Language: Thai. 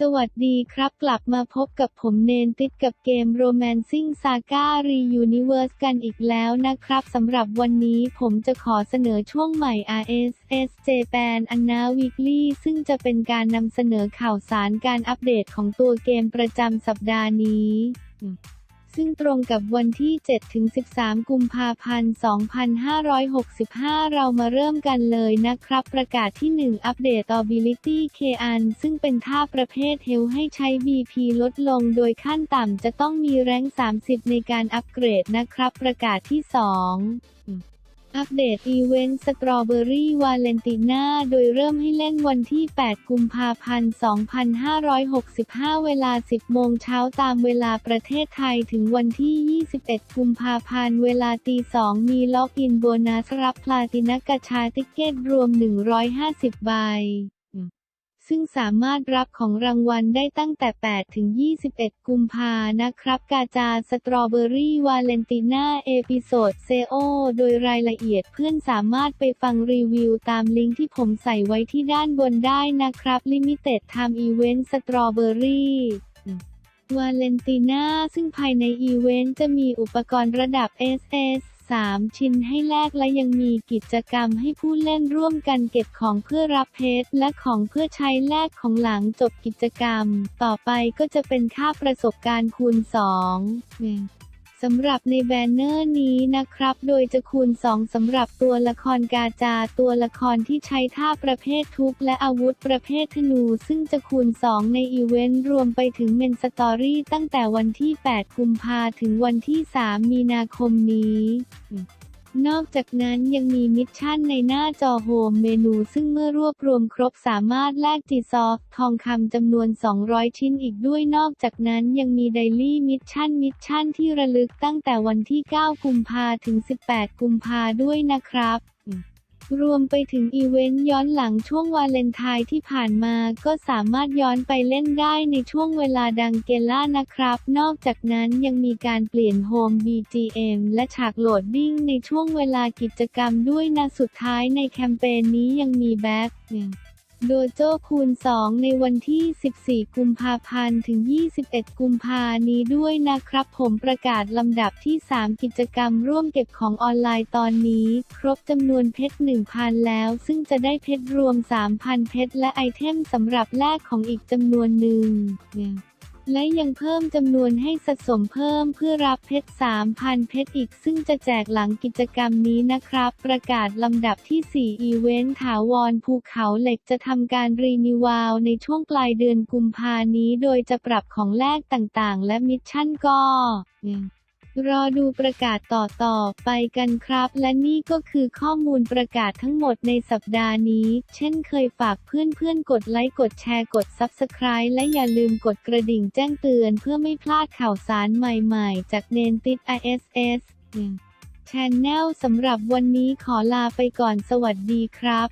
สวัสดีครับกลับมาพบกับผมเนนติดกับเกม Romancing Saga Reuniverse กันอีกแล้วนะครับสำหรับวันนี้ผมจะขอเสนอช่วงใหม่ RSS Japan Anna Weekly ซึ่งจะเป็นการนำเสนอข่าวสารการอัปเดตของตัวเกมประจำสัปดาห์นี้ ซึ่งตรงกับวันที่ 7-13 กุมภาพันธ์ 2565 เรามาเริ่มกันเลยนะครับ ประกาศที่ 1 อัปเดต Ability K-an ซึ่งเป็นท่าประเภทเฮลให้ใช้ BP ลดลงโดยขั้นต่ำจะต้องมีแรง 30 ในการอัปเกรดนะครับ ประกาศที่ 2 อัปเดตอีเวนต์สตรอเบอรี่วาเลนติน่า โดยเริ่มให้เล่นวันที่ 8 กุมภาพันธ์ 2565 เวลา 10 โมงเช้าตามเวลาประเทศไทยถึงวันที่ 21 กุมภาพันธ์ เวลาตี 2 มีล็อกอินโบนัสรับพลาตินกระชาติเกตรวม 150 ใบ ซึ่งสามารถรับของรางวัลได้ตั้งแต่ 8 ถึง 21 กุมภานะครับ กาจาสตรอเบอรี่วาเลนติน่าเอพิโซดเซโอโดยรายละเอียดเพื่อนสามารถไปฟังรีวิวตามลิงก์ที่ผมใส่ไว้ที่ด้านบนได้นะครับ Limited Time Event Strawberry วาเลนติน่าซึ่งภายในอีเวนต์จะมีอุปกรณ์ระดับ SS 3 ชิ้นให้แลกและยังมีกิจกรรมให้ผู้เล่นร่วมกันเก็บของเพื่อรับเพชรและของเพื่อใช้แลกของหลังจบกิจกรรม ต่อไปก็จะเป็นค่าประสบการณ์คูณ 2 สำหรับในแบนเนอร์นี้นะครับ โดยจะคูณ 2 สำหรับตัวละครกาจา ตัวละครที่ใช้ท่าประเภททุบและอาวุธประเภทธนู ซึ่งจะคูณ 2 ในอีเวนต์ รวมไปถึงเมนสตอรี่ตั้งแต่วันที่ 8 กุมภาถึงวันที่ 3 มีนาคมนี้ นอกจากนั้นยังมีมิชชั่นในหน้าจอโฮมเมนู ซึ่งเมื่อรวบรวมครบสามารถแลกจีซอฟทองคำจำนวน 200 ชิ้นอีกด้วยนอกจากนั้นยังมีไดลี่มิชชั่นมิชชั่นที่ระลึกตั้งแต่วันที่ 9 กุมภาถึง 18 กุมภาด้วยนะครับ รวมไปถึงอีเวนต์ย้อนหลังช่วงวาเลนไทน์ที่ผ่านมาก็สามารถย้อนไปเล่นได้ในช่วงเวลาดังเกล่านะครับ นอกจากนั้นยังมีการเปลี่ยนโฮม BGM และฉากโหลดดิ้งในช่วงเวลากิจกรรมด้วยนะสุดท้ายในแคมเปญนี้ยังมีแบ็ค โดโจคูณ 2 ในวันที่ 14 กุมภาพันธ์ ถึง 21 กุมภานี้ด้วยนะครับ ผมประกาศลำดับที่ 3 กิจกรรมร่วมเก็บของออนไลน์ตอนนี้ ครบจำนวนเพชร 1,000 แล้ว ซึ่งจะได้เพชรรวม 3,000 เพชรและไอเทมสำหรับแลกของอีกจำนวนหนึ่ง และยังเพิ่มจำนวนให้สะสมเพิ่มเพื่อรับเพชร 3,000 เพชรอีก ซึ่งจะแจกหลังกิจกรรมนี้นะครับ ประกาศลำดับที่ 4 อีเวนต์ถาวรภูเขาเหล็กจะทำการรีนิวาวในช่วงปลายเดือนกุมภานี้ โดยจะปรับของแลกต่างๆ และมิชชั่นก็ รอดูประกาศต่อๆไปกันครับ และนี่ก็คือข้อมูลประกาศทั้งหมดในสัปดาห์นี้ เช่นเคยฝากเพื่อนๆ กดไลค์กดแชร์กด Subscribe และอย่าลืมกดกระดิ่งแจ้งเตือนเพื่อไม่พลาดข่าวสารใหม่ๆ จากเนนติด ISS ช n แนลสำหรับวันนี้ขอลาไปก่อนสวัสดีครับ